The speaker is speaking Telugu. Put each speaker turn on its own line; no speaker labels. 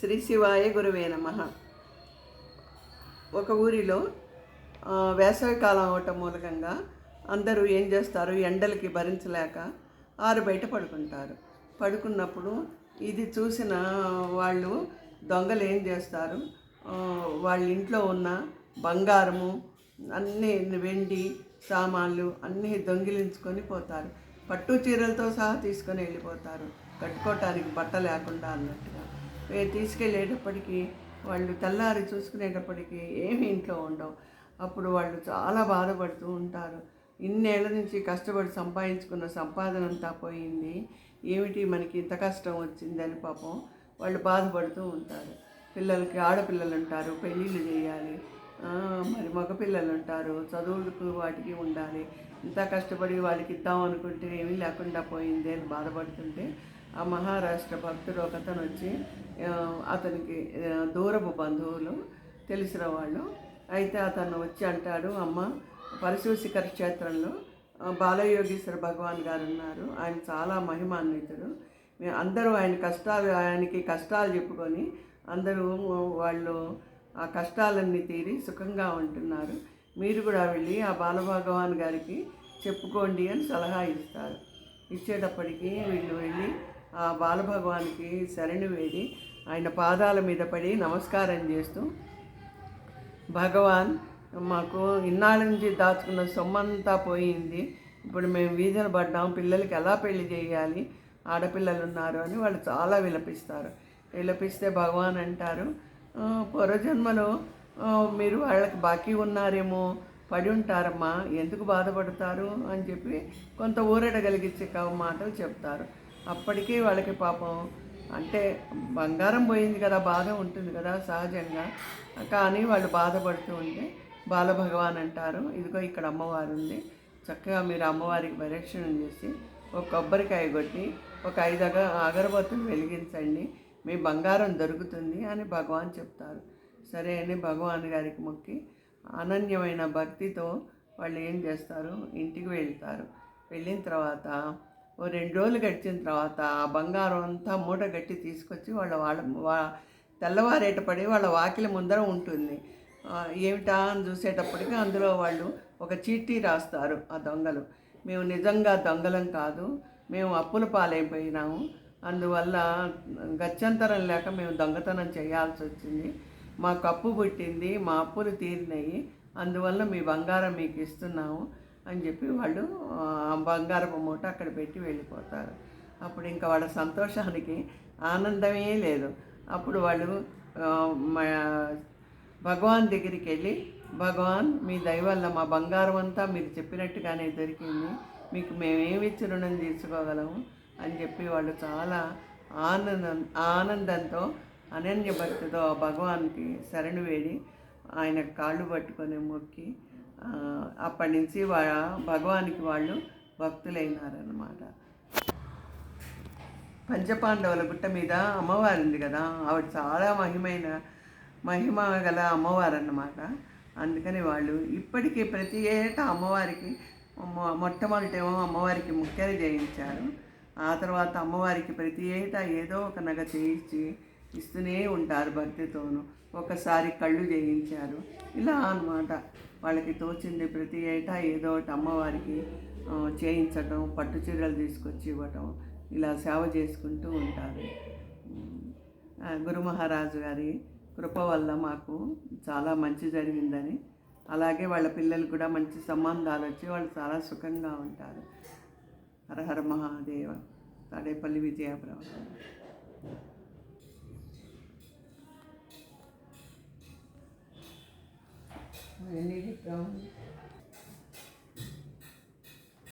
శ్రీ శివాయ గురువే నమ. ఒక ఊరిలో వేసవికాలం అవటం మూలకంగా అందరూ ఏం చేస్తారు? ఎండలకి భరించలేక ఆరు బయట పడుకుంటారు. పడుకున్నప్పుడు ఇది చూసిన వాళ్ళు దొంగలు ఏం చేస్తారు? వాళ్ళ ఇంట్లో ఉన్న బంగారము అన్నీ వెండి సామాన్లు అన్నీ దొంగిలించుకొని పోతారు. పట్టు చీరలతో సహా తీసుకొని వెళ్ళిపోతారు. కట్టుకోవటానికి బట్ట లేకుండా అన్నట్టుగా. తీసుకెళ్ళేటప్పటికీ వాళ్ళు తెల్లారి చూసుకునేటప్పటికీ ఏమి ఇంట్లో ఉండవు. అప్పుడు వాళ్ళు చాలా బాధపడుతూ ఉంటారు. ఇన్నేళ్ళ నుంచి కష్టపడి సంపాదించుకున్న సంపాదన అంతా పోయింది. ఏమిటి మనకి ఇంత కష్టం వచ్చిందని పాపం వాళ్ళు బాధపడుతూ ఉంటారు. పిల్లలకి ఆడపిల్లలు ఉంటారు పెళ్ళిళ్ళు చేయాలి. మరి మగపిల్లలు ఉంటారు చదువులకు వాటికి ఉండాలి. ఇంత కష్టపడి వాళ్ళకి ఇద్దాం అనుకుంటే ఏమీ లేకుండా పోయింది అని బాధపడుతుంటే ఆ మహారాష్ట్ర భక్తుడు ఒకతను వచ్చి అతనికి దూరపు బంధువులు తెలిసిన వాళ్ళు. అయితే అతను వచ్చి అంటాడు అమ్మ పరశుశిఖర క్షేత్రంలో బాలయోగేశ్వర బాలయోగీశ్వర భగవాన్ గారు ఉన్నారు. ఆయన చాలా మహిమాన్వితుడు. అందరూ ఆయన కష్టాలు ఆయనకి కష్టాలు చెప్పుకొని అందరూ వాళ్ళు ఆ కష్టాలన్నీ తీరి సుఖంగా ఉంటున్నారు. మీరు కూడా వెళ్ళి ఆ బాలభగవాన్ గారికి చెప్పుకోండి అని సలహా ఇస్తారు. ఇచ్చేటప్పటికి వీళ్ళు వెళ్ళి ఆ బాలభగవానికి శరణి వేడి ఆయన పాదాల మీద పడి నమస్కారం చేస్తూ భగవాన్ మాకు ఇన్నాళ్ళ నుంచి దాచుకున్న సొమ్మంతా పోయింది. ఇప్పుడు మేము వీధిన పడ్డాం. పిల్లలకి ఎలా పెళ్ళి చేయాలి? ఆడపిల్లలు ఉన్నారు అని వాళ్ళు చాలా విలపిస్తారు. విలపిస్తే భగవాన్ అంటారు పూర్వజన్మలో మీరు వాళ్ళకి బాకీ ఉన్నారేమో పడి ఉంటారమ్మా. ఎందుకు బాధపడతారు? అని చెప్పి కొంత ఊరట కలిగించే మాటలు చెప్తారు. అప్పటికీ వాళ్ళకి పాపం అంటే బంగారం పోయింది కదా బాధ ఉంటుంది కదా సహజంగా. కానీ వాళ్ళు బాధపడుతూ ఉంటే బాలభగవాన్ అంటారు ఇదిగో ఇక్కడ అమ్మవారు ఉంది. చక్కగా మీరు అమ్మవారికి పరిరక్షణ చేసి ఒక కొబ్బరికాయ కొట్టి ఒక ఐదు అగ అగరబత్తులు వెలిగించండి మీ బంగారం దొరుకుతుంది అని భగవాన్ చెప్తారు. సరే అని భగవాన్ గారికి మొక్కి అనన్యమైన భక్తితో వాళ్ళు ఏం చేస్తారు? ఇంటికి వెళ్తారు. వెళ్ళిన తర్వాత ఓ రెండు రోజులు గడిచిన తర్వాత ఆ బంగారం అంతా మూట గట్టి తీసుకొచ్చి వాళ్ళ వాళ్ళ వా- తెల్లవారేటపడి వాళ్ళ వాకిలి ముందర ఉంటుంది. ఏమిటా అని చూసేటప్పటికి అందులో వాళ్ళు ఒక చీటీ రాస్తారు ఆ దొంగలు. మేము నిజంగా దొంగలం కాదు మేము అప్పుల పాలైపోయినాము అందువల్ల గత్యంతరం లేక మేము దొంగతనం చేయాల్సి వచ్చింది. మాకు అప్పు పుట్టింది మా అప్పులు తీరినాయి. అందువల్ల మీ బంగారం మీకు ఇస్తున్నాము. అని చెప్పి వాళ్ళు బంగారపు మూట అక్కడ పెట్టి వెళ్ళిపోతారు. అప్పుడు ఇంకా వాళ్ళ సంతోషానికి ఆనందమే లేదు. అప్పుడు వాళ్ళు భగవాన్ దగ్గరికి వెళ్ళి భగవాన్ మీ దయ వల్ల మా బంగారం అంతా మీరు చెప్పినట్టుగానే దొరికింది. మీకు మేమేమిచ్చి రుణం తీర్చుకోగలము? అని చెప్పి వాళ్ళు చాలా ఆనందం ఆనందంతో అనన్య భక్తితో ఆ భగవాన్కి శరణు వేడి ఆయన కాళ్ళు పట్టుకొని మొక్కి అప్పటి నుంచి వా భగవానికి వాళ్ళు భక్తులైనారన్నమాట. పంచపాండవుల గుట్ట మీద అమ్మవారు ఉంది కదా ఆవిడ చాలా మహిమైన మహిమ గల అమ్మవారు అన్నమాట అందుకని వాళ్ళు ఇప్పటికీ ప్రతి ఏటా అమ్మవారికి మొ- మొట్టమొదటేమో అమ్మవారికి ముఖ్యలు చేయించారు ఆ తర్వాత అమ్మవారికి ప్రతి ఏటా ఏదో ఒక నగ చేయించి ఇస్తూనే ఉంటారు భక్తితోనూ. ఒకసారి కళ్ళు చేయించారు ఇలా అన్నమాట. వాళ్ళకి తోచింది ప్రతి ఏటా ఏదో ఒకటి అమ్మవారికి చేయించడం చేయించటం పట్టు చీరలు తీసుకొచ్చి ఇవ్వటం ఇలా సేవ చేసుకుంటూ ఉంటారు. గురు మహారాజు గారి కృప వల్ల మాకు చాలా మంచి జరిగిందని అలాగే వాళ్ళ పిల్లలు కూడా మంచి సంబంధాలు వచ్చి వాళ్ళు చాలా సుఖంగా ఉంటారు. హరహర Mahadeva Tadepalli విజయప్రభ and it brown